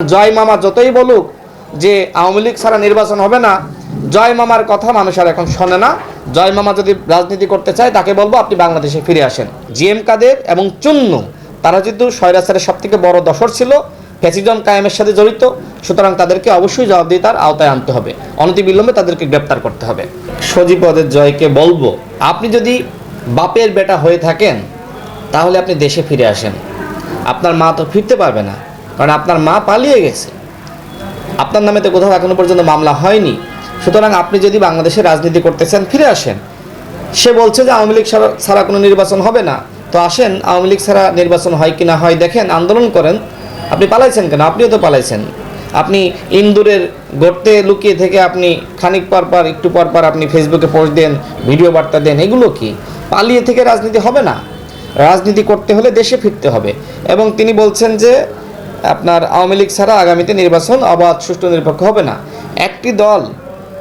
জয় মামা যতই বলুক যে আওয়ামী লীগ ছাড়া নির্বাচন হবে না, জয় মামার কথা মানুষ আর এখন শোনে না। জয় মামা যদি রাজনীতি করতে চায়, তাকে বলব আপনি বাংলাদেশে ফিরে আসেন। জি এম কাদের এবং চুন্নু, তারা যেহেতু স্বৈরাচারের সব থেকে বড় দশর ছিল, ফ্যাসিজম কায়েমের সাথে জড়িত, সুতরাং তাদেরকে অবশ্যই জবাবদিহিতার আওতায় আনতে হবে। অনতিবিলম্বে তাদেরকে গ্রেপ্তার করতে হবে। সজীপদের জয়কে বলব, আপনি যদি বাপের বেটা হয়ে থাকেন, তাহলে আপনি দেশে ফিরে আসেন। আপনার মা তো ফিরতে পারবে না। কারণ আপনার মা পালিয়ে গেছে। আপনার নামে তো কোথাও এখনও পর্যন্ত মামলা হয়নি। সুতরাং আপনি যদি বাংলাদেশে রাজনীতি করতে চান, ফিরে আসেন। সে বলছে যে আওয়ামী লীগ ছাড়া- কোনো নির্বাচন হবে না। তো আসেন, আওয়ামী লীগ ছাড়া নির্বাচন হয় কি না হয় দেখেন, আন্দোলন করেন। আপনি পালাইছেন কেন? আপনিও তো পালাইছেন। আপনি ইন্দুরের গর্তে লুকিয়ে থেকে আপনি খানিক পর পর, একটু পর পর আপনি ফেসবুকে পোস্ট দেন, ভিডিও বার্তা দেন, এগুলো কি? পালিয়ে থেকে রাজনীতি হবে না। রাজনীতি করতে হলে দেশে ফিরতে হবে। এবং তিনি বলছেন যে আপনার আওয়ামী লীগ ছাড়া আগামীতে নির্বাচন অবাধ, সুষ্ঠু, নিরপেক্ষ হবে না। একটি দল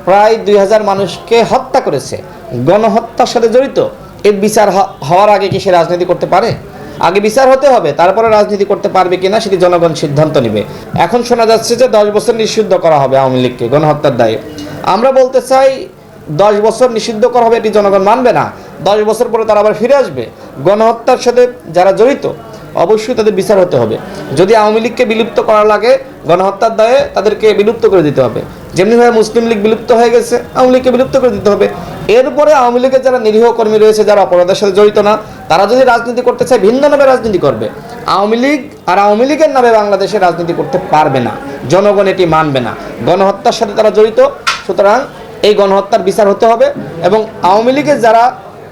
প্রায় দুই হাজার মানুষকে হত্যা করেছে। গণহত্যার সাথে জড়িত। এর বিচার হওয়ার আগে কি সে রাজনীতি করতে পারে? আগে বিচার হতে হবে, তারপরে রাজনীতি করতে পারবে কিনা সেটি জনগণ সিদ্ধান্ত নেবে। এখন শোনা যাচ্ছে যে দশ বছর নিষিদ্ধ করা হবে আওয়ামী লীগকে গণহত্যার দায়ে। আমরা বলতে চাই, দশ বছর নিষিদ্ধ করা হবে এটি জনগণ মানবে না। দশ বছর পরে তারা আবার ফিরে আসবে। গণহত্যার সাথে যারা জড়িত অবশ্যই তাদের বিচার হতে হবে। যদি আওয়ামী লীগকে বিলুপ্ত করা লাগে, গণহত্যার দায়ে তাদেরকে বিলুপ্ত করে দিতে হবে। যেমনিভাবে মুসলিম লীগ বিলুপ্ত হয়ে গেছে, আওয়ামী লীগকে বিলুপ্ত করে দিতে হবে। এরপরে আওয়ামী লীগের যারা নিরীহ কর্মী রয়েছে, যারা অপরাধের সাথে জড়িত না, তারা যদি রাজনীতি করতে চায়, ভিন্ন নামে রাজনীতি করবে। আওয়ামী লীগ আর আওয়ামী লীগের নামে বাংলাদেশে রাজনীতি করতে পারবে না। জনগণ এটি মানবে না। গণহত্যার সাথে তারা জড়িত, সুতরাং এই গণহত্যার বিচার হতে হবে এবং আওয়ামী লীগের যারা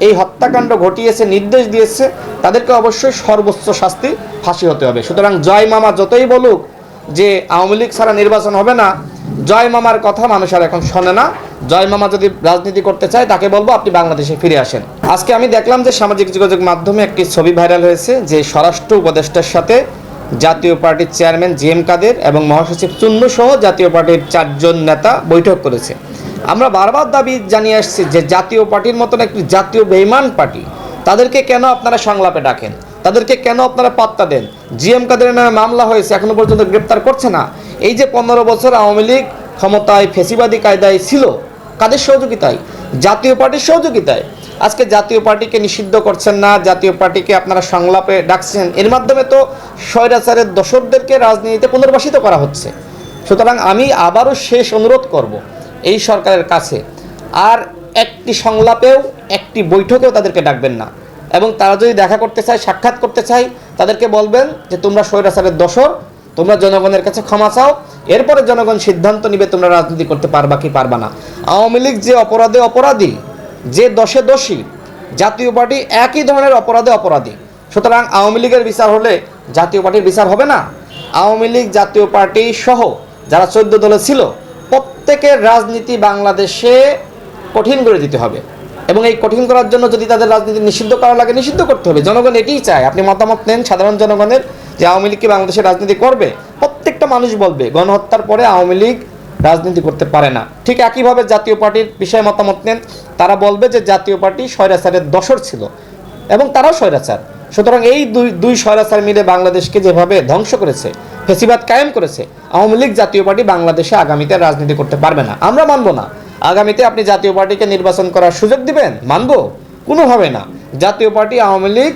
এই হত্যাকাণ্ড ঘটিয়েছে, নির্দেশ দিয়েছে, তাদেরকে অবশ্যই সর্বোচ্চ শাস্তি ফাঁসি হতে হবে। সুতরাং জয় মামা যতই বলুক যে আওয়ামী লীগ ছাড়া নির্বাচন হবে না, জয় মামার কথা মানুষ আর এখন শোনে না। জয় মামা যদি রাজনীতি করতে চায়, তাকে বলব আপনি বাংলাদেশে ফিরে আসেন। আজকে আমি দেখলাম যে সামাজিক যোগাযোগ মাধ্যমে একটি ছবি ভাইরাল হয়েছে যে স্বরাষ্ট্র উপদেষ্টার সাথে জাতীয় পার্টির চেয়ারম্যান জি এম কাদের এবং মহাসচিব চুন্নু সহ জাতীয় পার্টির চারজন নেতা বৈঠক করেছে। আমরা বারবার দাবি জানিয়ে আসছি যে জাতীয় পার্টির মতন একটি জাতীয় বেইমান পার্টি, তাদেরকে কেন আপনারা সংলাপে ডাকেন? তাদেরকে কেন আপনারা পাত্তা দেন? জিএম কাদের নামে মামলা হয়েছে, এখনও পর্যন্ত গ্রেপ্তার করছে না। এই যে পনেরো বছর আওয়ামী লীগ ক্ষমতায় ফেসিবাদী কায়দায় ছিল, কাদের সহযোগিতায়? জাতীয় পার্টির সহযোগিতায়। আজকে জাতীয় পার্টিকে নিষিদ্ধ করছেন না, জাতীয় পার্টিকে আপনারা সংলাপে ডাকছেন। এর মাধ্যমে তো স্বৈরাচারের দশকদেরকে রাজনীতিতে পুনর্বাসিত করা হচ্ছে। সুতরাং আমি আবারও শেষ অনুরোধ করব এই সরকারের কাছে। আর একটি সংলাপেও, একটি বৈঠকেও তাদেরকে ডাকবেন না। এবং তারা যদি দেখা করতে চায়, সাক্ষাৎ করতে চায়, তাদেরকে বলবেন যে, তোমরা স্বৈরাচারের দোসর তোমরা জনগণের কাছে ক্ষমা চাও, এরপরে জনগণ সিদ্ধান্ত নিবে তোমরা রাজনীতি করতে পারবা কি পারবা না। আওয়ামী লীগ যে অপরাধে অপরাধী, যে দোষে দোষী, জাতীয় পার্টি একই ধরনের অপরাধে অপরাধী। সুতরাং আওয়ামী লীগের বিচার হলে জাতীয় পার্টির বিচার হবে না। আওয়ামী লীগ, জাতীয় পার্টি সহ যারা চোদ্দ দলে ছিল প্রত্যেকের রাজনীতি বাংলাদেশে কঠিন করে দিতে হবে। এবং এই কঠিন করার জন্য যদি তাদের রাজনীতি নিষিদ্ধ করা লাগে, নিষিদ্ধ করতে হবে। জনগণ এটিই চায়। আপনি মতামত নেন সাধারণ জনগণের যে আওয়ামী লীগ কি বাংলাদেশে রাজনীতি করবে? প্রত্যেকটা মানুষ বলবে, গণহত্যার পরে আওয়ামী লীগ রাজনীতি করতে পারে না। ঠিক একইভাবে জাতীয় পার্টির বিষয়ে মতামত নেন। তারা বলবে যে জাতীয় পার্টি স্বৈরাচারের দশর ছিল এবং তারাও স্বৈরাচার। সুতরাং এই দুই দুই স্বৈরাচার মিলে বাংলাদেশকে যেভাবে ধ্বংস করেছে ফেসিবাদ কায়েম করেছে, আওয়ামী লীগ জাতীয় পার্টি বাংলাদেশে আগামীতে রাজনীতি করতে পারবে না। আমরা মানবো না। আগামীতে আপনি জাতীয় পার্টিকে নির্বাচন করার সুযোগ দিবেন? মানবো? কোনোভাবে না। জাতীয় পার্টি, আওয়ামী লীগ,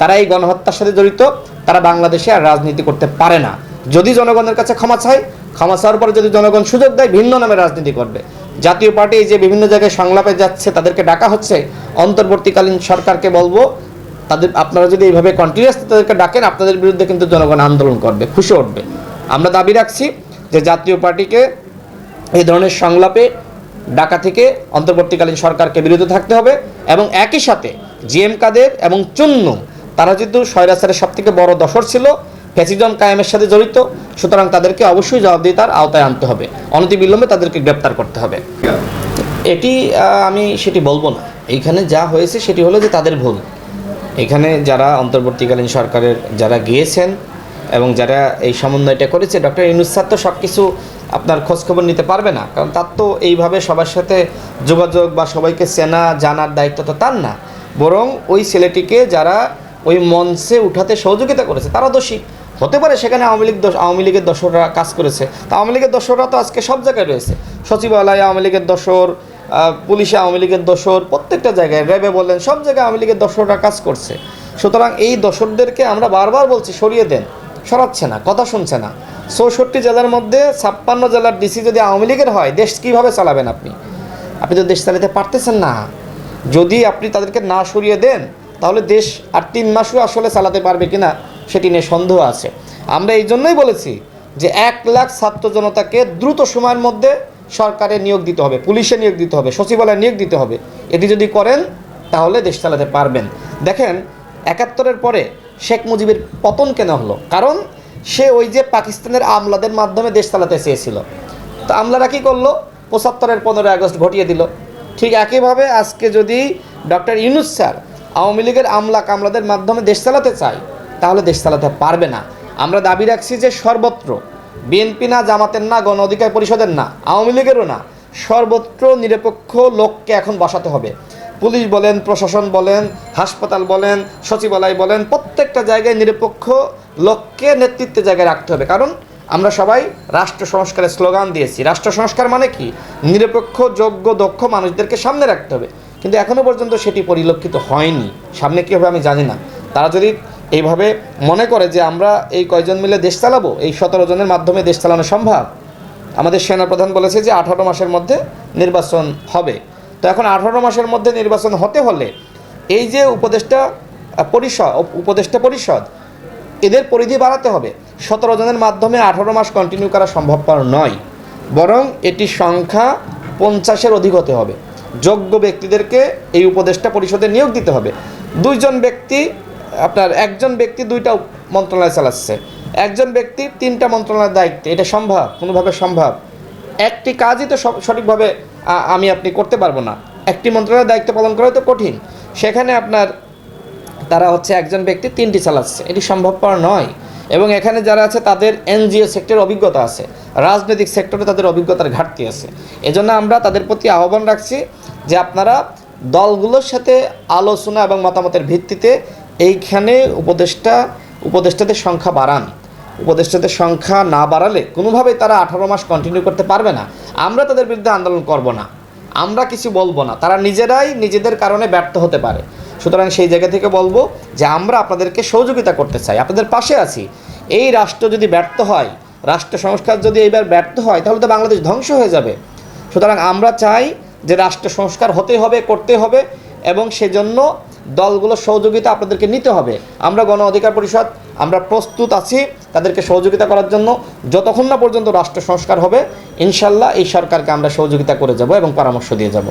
তারা এই গণহত্যার সাথে জড়িত, তারা বাংলাদেশে আর রাজনীতি করতে পারে না। যদি জনগণের কাছে ক্ষমা চায়, ক্ষমা চাওয়ার পরে যদি জনগণ সুযোগ দেয়, ভিন্ন নামে রাজনীতি করবে। জাতীয় পার্টি এই যে বিভিন্ন জায়গায় সংলাপে যাচ্ছে, তাদেরকে ডাকা হচ্ছে, অন্তর্বর্তীকালীন সরকারকে বলব তাদের আপনারা যদি এইভাবে কন্টিনিউয়াস তাদেরকে ডাকেন আপনাদের বিরুদ্ধে কিন্তু জনগণ আন্দোলন করবে খুশি উঠবে। আমরা দাবি রাখছি যে জাতীয় পার্টিকে এই ধরনের সংলাপে ডাকা থেকে অন্তর্বর্তীকালীন সরকারকে বিরত থাকতে হবে এবং একই সাথে জিএম কাদের এবং চুন্নু তারা যেহেতু স্বৈরাচারের সব থেকে বড় দশর ছিল ফ্যাসিজম কায়েমের সাথে জড়িত সুতরাং তাদেরকে অবশ্যই জবাবদিহিতার আওতায় আনতে হবে। অনতিবিলম্বে তাদেরকে গ্রেপ্তার করতে হবে। এটি আমি সেটি বলব না। এইখানে যা হয়েছে সেটি হলো যে তাদের ভুল। এখানে যারা অন্তর্বর্তীকালীন সরকারের যারা গিয়েছেন এবং যারা এই সমন্বয়টা করেছে ডক্টর ইনুস স্যার তো সব কিছু আপনার খোঁজখবর নিতে পারবে না কারণ তার তো এইভাবে সবার সাথে যোগাযোগ বা সবাইকে চেনা জানার দায়িত্ব তো তার না। বরং ওই ছেলেটিকে যারা ওই মঞ্চে উঠাতে সহযোগিতা করেছে তারা দোষী। হতে পারে সেখানে আওয়ামী লীগ আওয়ামী লীগের দোসররা কাজ করেছে। তা আওয়ামী লীগের দোসররা তো আজকে সব জায়গায় রয়েছে। সচিবালয় আওয়ামী লীগের আহ, পুলিশে আওয়ামী লীগের দোসর প্রত্যেকটা জায়গায় র্যাবে বললেন সব জায়গায় আওয়ামী লীগের দোসররা কাজ করছে। সুতরাং এই দোসরদেরকে আমরা বারবার বলছি, সরিয়ে দেন। সরাচ্ছে না, কথা শুনছে না। চৌষট্টি জেলার মধ্যে ছাপ্পান্ন জেলার ডিসি যদি আওয়ামী লীগের হয়, দেশ কীভাবে চালাবেন আপনি? আপনি তো দেশ চালাতে পারতেছেন না। যদি আপনি তাদেরকে না সরিয়ে দেন, তাহলে দেশ আর তিন মাসও আসলে চালাতে পারবে কিনা, সেটি নিয়ে সন্দেহ আছে। আমরা এই জন্যই বলেছি যে এক লাখ ছাত্র জনতাকে দ্রুত সময়ের মধ্যে সরকারে নিয়োগ দিতে হবে, পুলিশে নিয়োগ দিতে হবে, সচিবালয়ে নিয়োগ দিতে হবে। এটি যদি করেন, তাহলে দেশ চালাতে পারবেন। দেখেন, একাত্তরের পরে শেখ মুজিবের পতন কেন হলো? কারণ সে ওই যে পাকিস্তানের আমলাদের মাধ্যমে দেশ চালাতে চেয়েছিল। তো আমলারা কী করল? পঁচাত্তরের পনেরোই আগস্ট ঘটিয়ে দিল। ঠিক একইভাবে আজকে যদি ডক্টর ইউনুস স্যার আওয়ামী লীগের আমলা কামলাদের মাধ্যমে দেশ চালাতে চায়, তাহলে দেশ চালাতে পারবে না। আমরা দাবি রাখছি যে সর্বত্র বিএনপি না, জামাতের না, গণ অধিকার পরিষদের না, আওয়ামী লীগেরও না, সর্বত্র নিরপেক্ষ লোককে এখন বসাতে হবে। পুলিশ বলেন, প্রশাসন বলেন, হাসপাতাল বলেন, সচিবালয় বলেন, প্রত্যেকটা জায়গায় নিরপেক্ষ লোককে নেতৃত্বের জায়গায় রাখতে হবে। কারণ আমরা সবাই রাষ্ট্র সংস্কারের স্লোগান দিয়েছি। রাষ্ট্র সংস্কার মানে কি? নিরপেক্ষ, যোগ্য, দক্ষ মানুষদেরকে সামনে রাখতে হবে। কিন্তু এখনও পর্যন্ত সেটি পরিলক্ষিত হয়নি। সামনে কী হবে আমি জানি না। তারা যদি এইভাবে মনে করে যে আমরা এই কয়জন মিলে দেশ চালাবো? এই সতেরো জনের মাধ্যমে দেশ চালানো সম্ভব? আমাদের সেনাপ্রধান বলেছে যে আঠারো মাসের মধ্যে নির্বাচন হবে। তো এখন আঠারো মাসের মধ্যে নির্বাচন হতে হলে এই যে উপদেষ্টা পরিষদ উপদেষ্টা পরিষদ, এদের পরিধি বাড়াতে হবে। সতেরো জনের মাধ্যমে আঠারো মাস কন্টিনিউ করা সম্ভবপর নয়। বরং এটির সংখ্যা পঞ্চাশের অধিক হতে হবে। যোগ্য ব্যক্তিদেরকে এই উপদেষ্টা পরিষদে নিয়োগ দিতে হবে। দুইজন ব্যক্তি আপনার একজন ব্যক্তি দুইটা মন্ত্রণালয় চালাচ্ছে। একজন ব্যক্তি তিনটা মন্ত্রণালয়ের দায়িত্বে। এটা সম্ভব? কোনোভাবে সম্ভব? একটি কাজই তো সঠিকভাবে আমি আপনি করতে পারব না। একটি মন্ত্রণালয়ের দায়িত্ব পালন করা তো কঠিন। সেখানে আপনার তারা হচ্ছে একজন ব্যক্তি তিনটি চালাচ্ছে। এটি সম্ভবপর নয়। এবং এখানে যারা আছে, তাদের এনজিও সেক্টরের অভিজ্ঞতা আছে। রাজনৈতিক সেক্টরে তাদের অভিজ্ঞতার ঘাটতি আছে। এজন্য আমরা তাদের প্রতি আহ্বান রাখছি যে আপনারা দলগুলোর সাথে আলোচনা এবং মতামতের ভিত্তিতে এইখানে উপদেষ্টা, উপদেষ্টাদের সংখ্যা বাড়ান। উপদেষ্টাদের সংখ্যা না বাড়ালে কোনোভাবেই তারা আঠারো মাস কন্টিনিউ করতে পারবে না। আমরা তাদের বিরুদ্ধে আন্দোলন করব না। আমরা কিছু বলব না। তারা নিজেরাই নিজেদের কারণে ব্যর্থ হতে পারে। সুতরাং সেই জায়গা থেকে বলব যে আমরা আপনাদেরকে সহযোগিতা করতে চাই। আপনাদের পাশে আছি। এই রাষ্ট্র যদি ব্যর্থ হয়, রাষ্ট্র সংস্কার যদি এইবার ব্যর্থ হয়, তাহলে তো বাংলাদেশ ধ্বংস হয়ে যাবে। সুতরাং আমরা চাই যে রাষ্ট্র সংস্কার হতে হবে করতে হবে এবং সেজন্য দলগুলোর সহযোগিতা আপনাদেরকে নিতে হবে। আমরা গণ অধিকার পরিষদ, আমরা প্রস্তুত আছি তাদেরকে সহযোগিতা করার জন্য। যতক্ষণ না পর্যন্ত রাষ্ট্র সংস্কার হবে, ইনশাল্লাহ এই সরকারকে আমরা সহযোগিতা করে যাব এবং পরামর্শ দিয়ে যাব।